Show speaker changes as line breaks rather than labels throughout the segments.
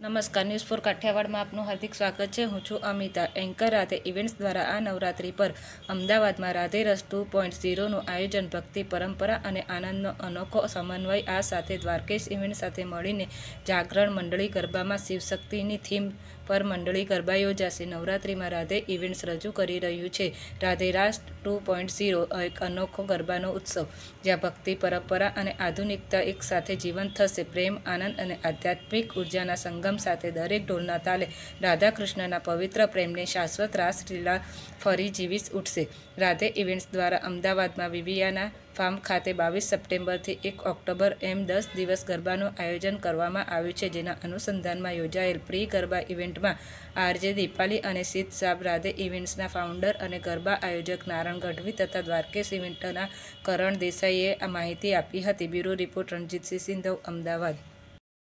નમસ્કાર news for કાઠિયાવાડમાં આપનું હાર્દિક સ્વાગત છે. હું છું અમિતા એન્કર. રાધે ઇવેન્ટ્સ દ્વારા આ નવરાત્રિ પર અમદાવાદમાં રાધે રસ ટુ પોઈન્ટ ઝીરોનું આયોજન, ભક્તિ, પરંપરા અને આનંદનો અનોખો સમન્વય, આ સાથે દ્વારકેશ ઇવેન્ટ સાથે મળીને જાગરણ મંડળી ગરબામાં શિવશક્તિની થીમ પર મંડળી ગરબા યોજાશે. નવરાત્રિમાં રાધે ઇવેન્ટ્સ રજૂ કરી રહ્યું છે. Radhe Raas two point zero એક અનોખો ગરબાનો ઉત્સવ, જ્યાં ભક્તિ, પરંપરા અને આધુનિકતા એક સાથે જીવંત થશે. પ્રેમ, આનંદ અને આધ્યાત્મિક ઉર્જાના સંગમ સાથે દરેક ઢોલના તાલે રાધા કૃષ્ણના પવિત્ર પ્રેમની શાશ્વત રાસલીલા ફરી જીવી ઉઠશે. રાધે ઇવેન્ટ્સ દ્વારા અમદાવાદમાં વિવિયાના ફાર્મ ખાતે બાવીસ સપ્ટેમ્બરથી એક ઓક્ટોબર એમ દસ દિવસ ગરબાનું આયોજન કરવામાં આવ્યું છે, જેના અનુસંધાનમાં યોજાયેલ પ્રી ગરબા ઇવેન્ટમાં આરજે દીપાલી અને સીત સાબ રાધે ઇવેન્ટ્સના ફાઉન્ડર અને ગરબા આયોજક નારણ ગઢવી તથા દ્વારકેશ ઇવેન્ટના કરણ દેસાઈએ આ માહિતી આપી હતી. Bureau report Ranjitsinh Sindhav, Ahmedabad.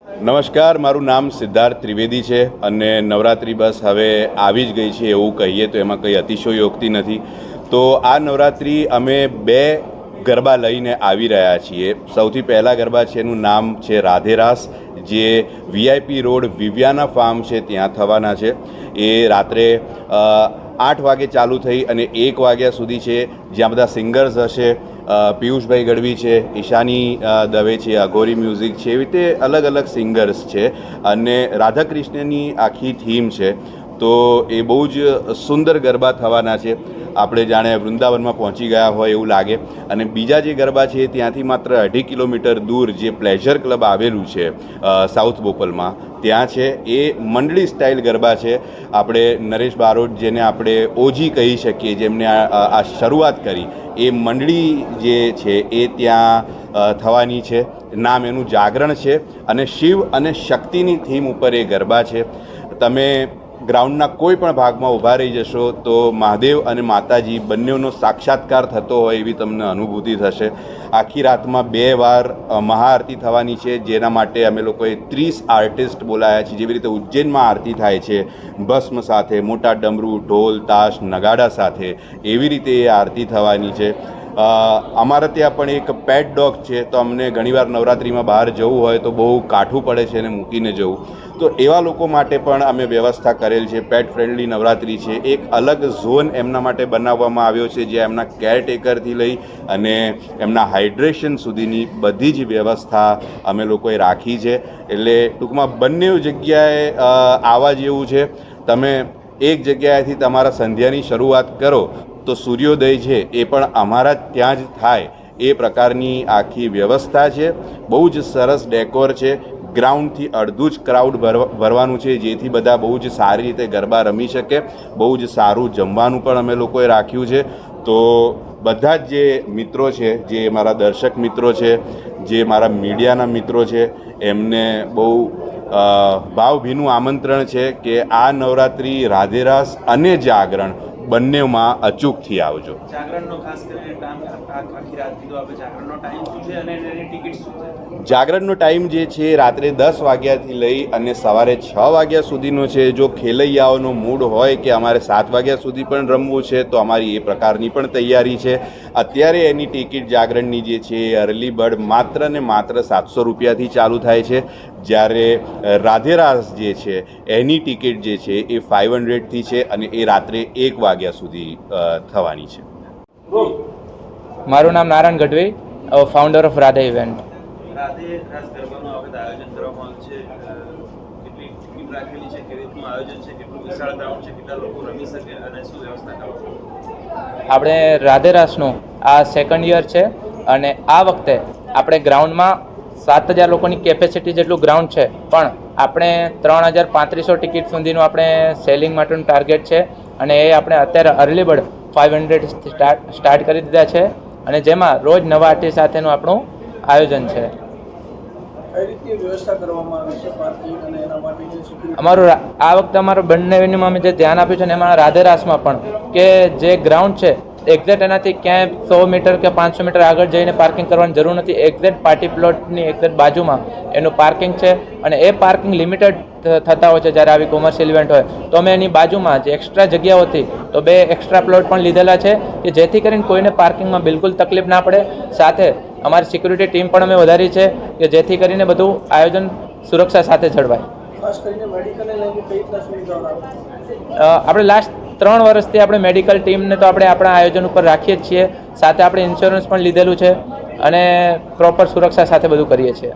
નમસ્કાર, મારું નામ સિદ્ધાર્થ ત્રિવેદી છે અને નવરાત્રિ બસ હવે આવી જ ગઈ છે એવું કહીએ તો એમાં કંઈ અતિશયોક્તિ નથી. તો આ નવરાત્રિ અમે બે ગરબા લઈને આવી રહ્યા છીએ. સૌથી પહેલા ગરબા છે એનું નામ છે રાધેરાસ જે વીઆઈપી રોડ વિવ્યાના ફાર્મ છે, ત્યાં થવાના છે. એ રાત્રે આઠ વાગે ચાલુ થઈ અને એક વાગ્યા સુધી છે. જ્યાં બધા સિંગર્સ હશે પિયુષભાઈ ગઢવી છે, ઈશાની દવે છે, અઘોરી મ્યુઝિક છે, એવી રીતે અલગ અલગ સિંગર્સ છે અને રાધાકૃષ્ણની આખી થીમ છે. તો એ બહુ જ સુંદર ગરબા થવાના છે. આપણે જાણે વૃંદાવનમાં પહોંચી ગયા હોય એવું લાગે. અને બીજા જે ગરબા છે, ત્યાંથી માત્ર અઢી કિલોમીટર દૂર જે પ્લેઝર ક્લબ આવેલું છે સાઉથ બોપલમાં, ત્યાં છે. એ મંડળી સ્ટાઇલ ગરબા છે. આપણે નરેશ બારોટ જેને આપણે ઓજી કહી શકીએ જેમને આ શરૂઆત કરી એ મંડળી જે છે એ ત્યાં થવાની છે. નામ એનું જાગરણ છે અને શિવ અને શક્તિની થીમ ઉપર એ ગરબા છે. તમે ગ્રાઉન્ડના કોઈ પણ ભાગમાં ઊભા રહી જશો તો મહાદેવ અને માતાજી બંનેનો સાક્ષાત્કાર થતો હોય એવી તમને અનુભૂતિ થશે. આખી રાતમાં બે વાર મહાઆરતી થવાની છે, જેના માટે અમે લોકોએ ત્રીસ આર્ટિસ્ટ બોલાયા છે, જેવી રીતે ઉજ્જૈનમાં આરતી થાય છે. ભસ્મ સાથે, મોટા ડમરું, ઢોલ, તાશ, નગાડા સાથે એવી રીતે એ આરતી થવાની છે. અમારા ત્યાં પણ એક પેટ ડોગ છે, તો અમને ઘણીવાર નવરાત્રિમાં બહાર જવું હોય તો બહુ કાઠું પડે છે એને મૂકીને જવું. તો એવા લોકો માટે પણ અમે વ્યવસ્થા કરેલ છે પેટ ફ્રેન્ડલી નવરાત્રિ છે. એક અલગ ઝોન એમના માટે બનાવવામાં આવ્યો છે જે એમના કેરટેકરથી લઈ અને એમના હાઇડ્રેશન સુધીની બધી જ વ્યવસ્થા અમે લોકોએ રાખી છે. એટલે ટૂંકમાં બંને જગ્યાએ આવા જેવું છે. તમે એક જગ્યાએથી તમારા સંધ્યાની શરૂઆત કરો તો સૂર્યોદય છે, એ પણ અમારા ત્યાં જ થાય. એ પ્રકારની આખી વ્યવસ્થા છે. બહુ જ સરસ ડેકોર છે. ગ્રાઉન્ડથી અડધું જ ક્રાઉડ ભરવા, ભરવાનું છે, જેથી બધા બહુ જ સારી રીતે ગરબા રમી શકે. બહુ જ સારું જમવાનું પણ અમે લોકોએ રાખ્યું છે. તો બધા જ જે મિત્રો છે, જે મારા દર્શક મિત્રો છે, જે મારા મીડિયાના મિત્રો છે, એમને બહુ ભાવભીનું આમંત્રણ છે કે આ નવરાત્રિ રાધેરાસ અને જાગરણ બંનેમાં અચૂકથી આવજો.
જાગરણનો ટાઈમ
જે છે રાત્રે દસ વાગ્યાથી લઈ અને સવારે છ વાગ્યા સુધીનો છે. જો ખેલૈયાઓનો મૂડ હોય કે અમારે સાત વાગ્યા સુધી પણ રમવું છે તો અમારી એ પ્રકારની પણ તૈયારી છે. અત્યારે એની ટિકિટ જાગરણની જે છે એ અર્લી બર્ડ માત્ર ને માત્ર સાતસો રૂપિયાથી ચાલુ થાય છે. જ્યારે રાધેરાસ જે છે એની ટિકિટ જે છે એ ફાઇવ હંડ્રેડથી છે અને એ રાત્રે એક વાગ્યા સુધી થવાની છે.
મારું નામ Narayan Gadhvi founder of Radha event
Radhe Raas ગરબાનું આ વખતે આયોજન કરવામાં આવ્યું છે. અ, કેટલી ટીમ રાખેલી છે કેવી રીતનું આયોજન છે કેટલું વિશાળ ગ્રાઉન્ડ છે કેટલા લોકો રમી શકે અને શું વ્યવસ્થા કરો છો?
આપણે રાધે રાસનું આ સેકન્ડ યર છે અને આ વખતે આપણે ગ્રાઉન્ડમાં સાત હજાર લોકોની કેપેસિટી જેટલું ગ્રાઉન્ડ છે. પણ આપણે ત્રણ હજાર પાંત્રીસો ટિકિટ સુધીનું આપણે સેલિંગ માટેનું ટાર્ગેટ છે અને એ આપણે અત્યારે early bird five hundred start start કરી દીધા છે અને જેમાં રોજ નવા આર્ટિસ્ટ સાથેનું આપણું આયોજન છે. અમારું આ વખતે અમારું બંને વેન્યુમાં અમે જે ધ્યાન આપ્યું છે ને એમાં રાધે રાસમાં પણ કે જે ગ્રાઉન્ડ છે એક્ઝેક્ટ એનાથી ક્યાંય સો મીટર કે પાંચસો મીટર આગળ જઈને પાર્કિંગ કરવાની જરૂર નથી. એક્ઝેક્ટ પાર્ટી પ્લોટની એક્ઝેક્ટ બાજુમાં એનું પાર્કિંગ છે અને એ પાર્કિંગ લિમિટેડ થતા હોય છે જ્યારે આવી કોમર્શિયલ ઇવેન્ટ હોય. તો અમે એની બાજુમાં જે એક્સ્ટ્રા જગ્યાઓ હતી તો બે એક્સ્ટ્રા પ્લોટ પણ લીધેલા છે કે જેથી કરીને કોઈને પાર્કિંગમાં બિલકુલ તકલીફ ના પડે. સાથે અમારી સિક્યુરિટી ટીમ પણ અમે વધારી છે કે જેથી કરીને બધું આયોજન સુરક્ષા સાથે જળવાય. આપણે લાસ્ટ ત્રણ વર્ષથી આપણે મેડિકલ ટીમને તો આપણે આપણા આયોજન ઉપર રાખીએ જ છીએ. સાથે આપણે ઇન્સ્યોરન્સ પણ લીધેલું છે અને પ્રોપર સુરક્ષા સાથે બધું કરીએ છીએ.